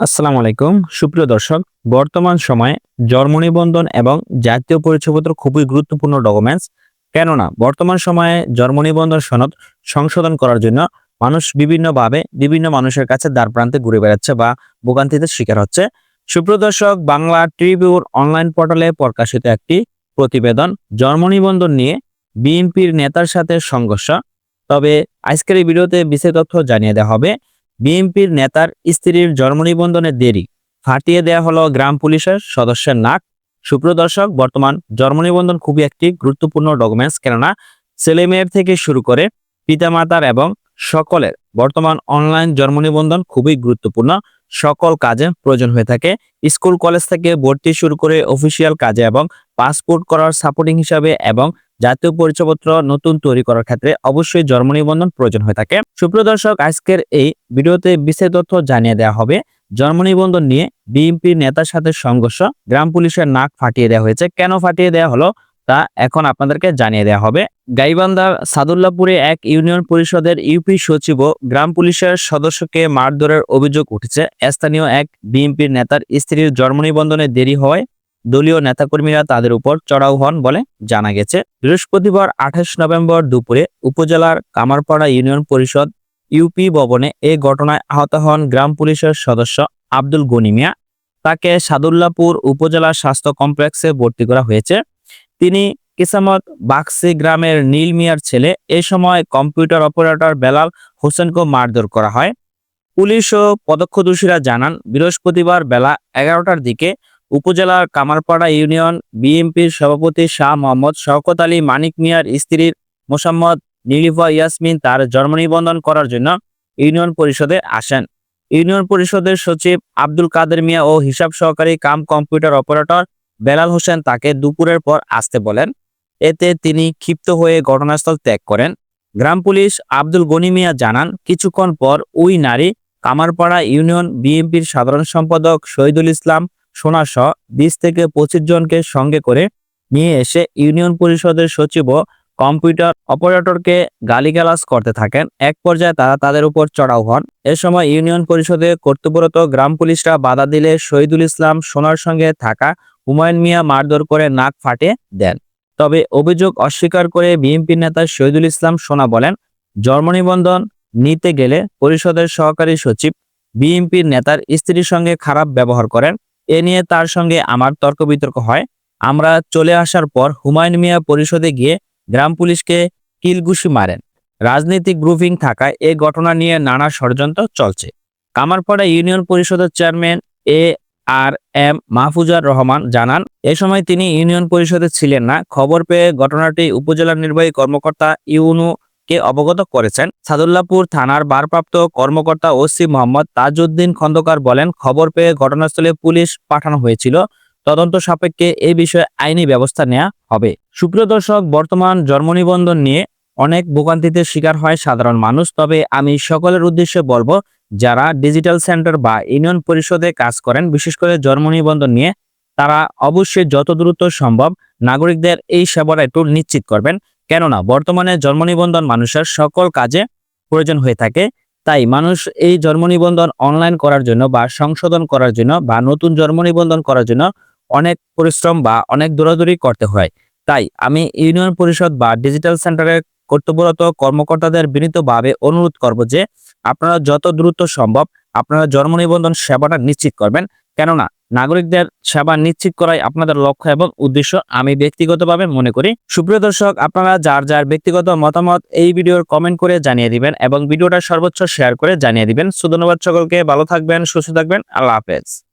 আসসালামু আলাইকুম। সুপ্রিয় দর্শক, বর্তমান সময়ে জন্ম নিবন্ধন এবং জাতীয় পরিচয়পত্র খুবই গুরুত্বপূর্ণ ডকুমেন্টস কেননা, বর্তমান সময়ে জন্ম নিবন্ধন সনদ সংশোধন করার জন্য মানুষ বিভিন্নভাবে বিভিন্ন মানুষের কাছে দ্বার প্রান্তে ঘুরে বেড়াচ্ছে বা ভোগান্তিতে শিকার হচ্ছে। সুপ্রিয় দর্শক, বাংলা ট্রিবিউন অনলাইন পোর্টালে প্রকাশিত একটি প্রতিবেদন জন্ম নিবন্ধন নিয়ে বিএনপির নেতার সাথে সংঘর্ষ। তবে আজকের এই ভিডিওতে বিশেষ তথ্য জানিয়ে দেওয়া হবে। বিএনপির নেতার স্ত্রীর জন্ম নিবন্ধনের দেরি। ফাটিয়ে দেয়া হলো গ্রাম পুলিশের সদস্যের নাক। সুপ্রদর্শক বর্তমান জন্ম নিবন্ধন খুবই একটি গুরুত্বপূর্ণ ডকুমেন্টস কেননা ছেলে মেয়ের থেকে শুরু করে পিতামাতার এবং সকলের বর্তমান অনলাইন জন্ম নিবন্ধন খুবই গুরুত্বপূর্ণ। সকল কাজে প্রয়োজন হয়ে থাকে। স্কুল, কলেজ থেকে ভর্তি শুরু করে অফিসিয়াল কাজে এবং পাসপোর্ট করার সাপোর্টিং হিসাবে এবং জাতীয় পরিচয়পত্র নতুন তৈরি করার ক্ষেত্রে অবশ্যই জন্ম নিবন্ধন প্রয়োজন হয়ে থাকে। সুপ্রিয় দর্শক, আজকের এই ভিডিওতে বিশেষ তথ্য জানিয়ে দেওয়া হবে। জন্ম নিবন্ধন নিয়ে বিএনপির নেতার সাথে সংঘর্ষ, গ্রাম পুলিশের নাক ফাটিয়ে দেওয়া হয়েছে। কেন ফাটিয়ে দেওয়া হলো? তা এখন আপনাদেরকে জানিয়ে দেওয়া হবে। গাইবান্ধার সাদুল্লাপুরে এক ইউনিয়ন পরিষদের ইউপি সচিব গ্রাম পুলিশের সদস্যকে মারধরের অভিযোগ উঠেছে। স্থানীয় এক বিএনপির নেতার স্ত্রীর জন্ম নিবন্ধনে দেরি হওয়ায় দলীয় নেতাকর্মীরা তাদের উপর চড়াও হন বলে জানা গেছে। বৃহস্পতিবার আঠাশ নভেম্বর দুপুরে উপজেলার কামারপাড়া ইউনিয়ন পরিষদ ইউপি ভবনে এই ঘটনায় আহত হন গ্রাম পুলিশের সদস্য আব্দুল গনি মিয়া। তাকে সাদুল্লাপুর উপজেলা স্বাস্থ্য কমপ্লেক্সে ভর্তি করা হয়েছে। তিনি কিসামত বাক্সি গ্রামের নীল মিয়ার ছেলে। এ সময় কম্পিউটার অপারেটর বেলাল হোসেনকে মারধর করা হয়। পুলিশ ও পদক্ষদর্শীরা জানান, বৃহস্পতিবার বেলা এগারোটার দিকে উপজেলার কামারপাড়া ইউনিয়ন বিএনপির সভাপতি শাহ মোহাম্মদ শওকত আলী, মানিক মিয়ার স্ত্রীর মোসাম্মদ নীলিফা ইয়াসমিন তার জন্ম নিবন্ধন করার জন্য ইউনিয়ন পরিষদে আসেন। ইউনিয়ন পরিষদের সচিব আব্দুল কাদের মিয়া ও হিসাব সহকারী cum computer operator Belal Hossain তাকে দুপুরের পর আসতে বলেন। এতে তিনি ক্ষিপ্ত হয়ে ঘটনাস্থল ত্যাগ করেন। গ্রাম পুলিশ আব্দুল গনি মিয়া জানান, কিছুক্ষণ পর ওই নারী কামারপাড়া ইউনিয়ন বিএনপির সাধারণ সম্পাদক শহীদুল ইসলাম সোনাসহ বিশ থেকে পঁচিশ জনকে সঙ্গে করে নিয়ে এসে ইউনিয়ন পরিষদের সচিব ও কম্পিউটার অপারেটরকে গালিগালাজ করতে থাকেন। এক পর্যায়ে তারা তাদের উপর চড়াও হন। এ সময় ইউনিয়ন পরিষদে কর্তব্যরত গ্রাম পুলিশরা বাধা দিলে শহীদুল ইসলাম সোনার সঙ্গে থাকা হুমায়ুন মিয়া মারধর করে নাক ফাটে দেন। তবে অভিযোগ অস্বীকার করে বিএনপি নেতা শহীদুল ইসলাম সোনা বলেন, জন্ম নিবন্ধন নিতে গেলে পরিষদের সহকারী সচিব, বিএনপির নেতার স্ত্রীর সঙ্গে খারাপ ব্যবহার করেন। এ নিয়ে তার সঙ্গে আমার তর্ক বিতর্ক হয়। আমরা চলে আসার পর হুমায়ুন মিয়া পরিষদে গিয়ে গ্রাম পুলিশকে কিলঘুষি মারেন। রাজনৈতিক গ্রুপিং থাকায় এ ঘটনা নিয়ে নানা ষড়যন্ত্র চলছে। কামারপাড়া ইউনিয়ন পরিষদের chairman A R M Mahfuzar Rahman জানান, এ সময় তিনি ইউনিয়ন পরিষদে ছিলেন না। খবর পেয়ে ঘটনাটি উপজেলা নির্বাহী কর্মকর্তা ইউনু কে অবগত করেছেন। সাদুল্লাপুর থানার ভারপ্রাপ্ত কর্মকর্তা ওসি মোহাম্মদ তাজউদ্দিন খন্দকার বলেন, খবর পেয়ে ঘটনাস্থলে পুলিশ পাঠানো হয়েছিল। তদন্ত সাপেক্ষে এই বিষয়ে আইনি ব্যবস্থা নেওয়া হবে। সুপ্রিয় দর্শক, বর্তমান জন্ম নিবন্ধন নিয়ে অনেক ভোগান্তিতে শিকার হয় সাধারণ মানুষ, তবে আমি সকলের উদ্দেশ্যে বলব, যারা ডিজিটাল সেন্টার বা ইউনিয়ন পরিষদে কাজ করেন, বিশেষ করে জন্ম নিবন্ধন নিয়ে, তারা অবশ্যই যত দ্রুত সম্ভব নাগরিকদের এই সেবাটা একটু নিশ্চিত করবেন। কেননা বর্তমানে জন্ম নিবন্ধন মানুষের সকল কাজে প্রয়োজন হয়ে থাকে। তাই মানুষ এই জন্ম নিবন্ধন অনলাইন করার জন্য বা সংশোধন করার জন্য বা নতুন জন্ম নিবন্ধন করার জন্য অনেক পরিশ্রম বা অনেক দৌড়াদৌড়ি করতে হয়। তাই আমি ইউনিয়ন পরিষদ বা ডিজিটাল সেন্টারের কর্তব্যরত কর্মকর্তাদের বিনীতভাবে অনুরোধ করব যে, আপনারা যত দ্রুত সম্ভব আপনারা জন্ম নিবন্ধন সেবাটা নিশ্চিত করবেন। কেননা নাগরিকদের সেবা নিশ্চিত করাই আপনাদের লক্ষ্য এবং উদ্দেশ্য। আমি ব্যক্তিগতভাবে মনে করি, সুপ্রিয় দর্শক, আপনারা যার যার ব্যক্তিগত মতামত এই ভিডিওর কমেন্ট করে জানিয়ে দিবেন এবং ভিডিওটা সর্বোচ্চ শেয়ার করে জানিয়ে দিবেন। সুধন্যবাদ সকলকে, ভালো থাকবেন, সুস্থ থাকবেন, আল্লাহ হাফেজ।